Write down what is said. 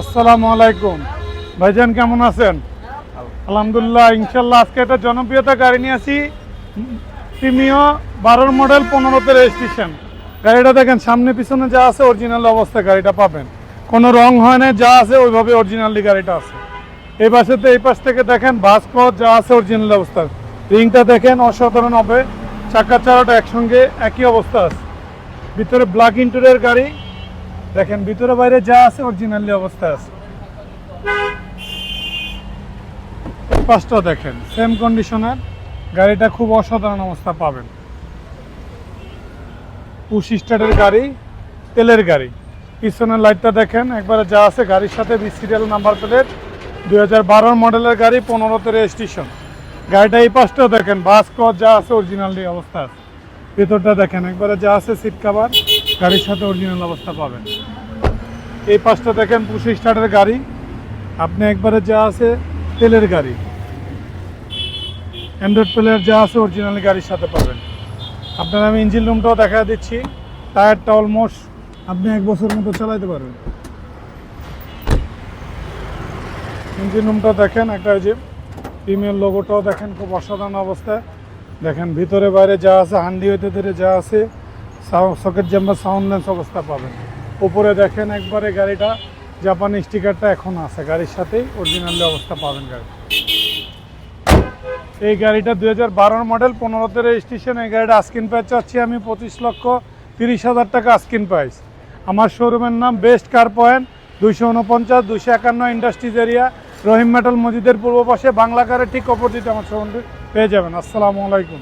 আসসালামু আলাইকুম। ভাইজান, কেমন আছেন? আলহামদুলিল্লাহ ইনশাল্লাহ আজকে একটা জনপ্রিয়তা গাড়ি নিয়ে আসি। প্রিমিও বারোর মডেল, পনেরোতে রেজিস্ট্রেশন। গাড়িটা দেখেন, সামনে পিছনে যা আছে অরিজিনাল অবস্থায় গাড়িটা পাবেন। কোনো রং হয় না, যা আছে, ওইভাবে অরিজিনালি গাড়িটা আছে। এই পাশেতে, এই পাশ থেকে দেখেন ভাস্কর যা আছে অরিজিনাল অবস্থা। রিংটা দেখেন, অসাধারণ হবে। চাকা চারাটা একসঙ্গে একই অবস্থা আছে। ভিতরে ব্ল্যাক ইন্টেরিয়র গাড়ি। দেখেন, ভিতরে বাইরে যা আছে অরিজিনালি অবস্থায় আছে। পাশটা দেখেন সেম কন্ডিশনের গাড়িটা খুব অসাধারণ অবস্থা পাবেন। পুশ স্টার্টের গাড়ি, তেলের গাড়ি। পিছনের লাইটটা দেখেন, একবারে যা আছে, গাড়ির সাথে সিরিয়াল নাম্বার প্লেট দুই হাজার মডেলের গাড়ি, পনেরোতে রেজিস্ট্রেশন গাড়িটা এই পাশটাও দেখেন বাস কর যা আছে অরিজিনালি অবস্থা আছে। ভেতরটা দেখেন, একবারে যা আছে সিট কাভার গাড়ির সাথে অরিজিনাল অবস্থা পাবেন। এই পাশটা দেখেন পুশি স্টার্টের গাড়ি। আপনি একবারে যা আছে, তেলের গাড়ি। অ্যান্ড্রয়েড প্লেয়ার যা আছে অরিজিনাল গাড়ির সাথে পাবেন। আপনার আমি ইঞ্জিন রুমটাও দেখা দিচ্ছি। টায়ারটা অলমোস্ট আপনি এক বছর মতো চালাইতে পারবেন। ইঞ্জিন রুমটা দেখেন, একটা যে প্রিমিয়ার লোগোটাও দেখেন, খুব অসাধারণ অবস্থায় দেখেন, ভিতরে বাইরে যা আছে, হান্ডি হইতে ধরে যা আছে। সকেট সাউন্ড লেন্স অবস্থা পাবেন। উপরে দেখেন একবারে গাড়িটা জাপানি স্টিকারটা এখন আছে। গাড়ির সাথেই অরিজিনাল অবস্থা পাবেন গাড়ি। এই গাড়িটা দুই হাজার বারোর মডেল পনেরোতে রেজিস্ট্রেশন এই গাড়িটা আস্কিন প্রাইস চাচ্ছি আমি পঁচিশ লক্ষ তিরিশ হাজার টাকা আস্কিন প্রাইস আমার শোরুমের নাম বেস্ট কার পয়েন্ট দুইশো উনপঞ্চাশ দুইশো একান্ন ইন্ডাস্ট্রিজ এরিয়া রহিম মেটাল মসজিদের পূর্ব পাশে, বাংলা কারের ঠিক অপোজিট আমার শোরুমটি পেয়ে যাবেন। আসসালামু আলাইকুম।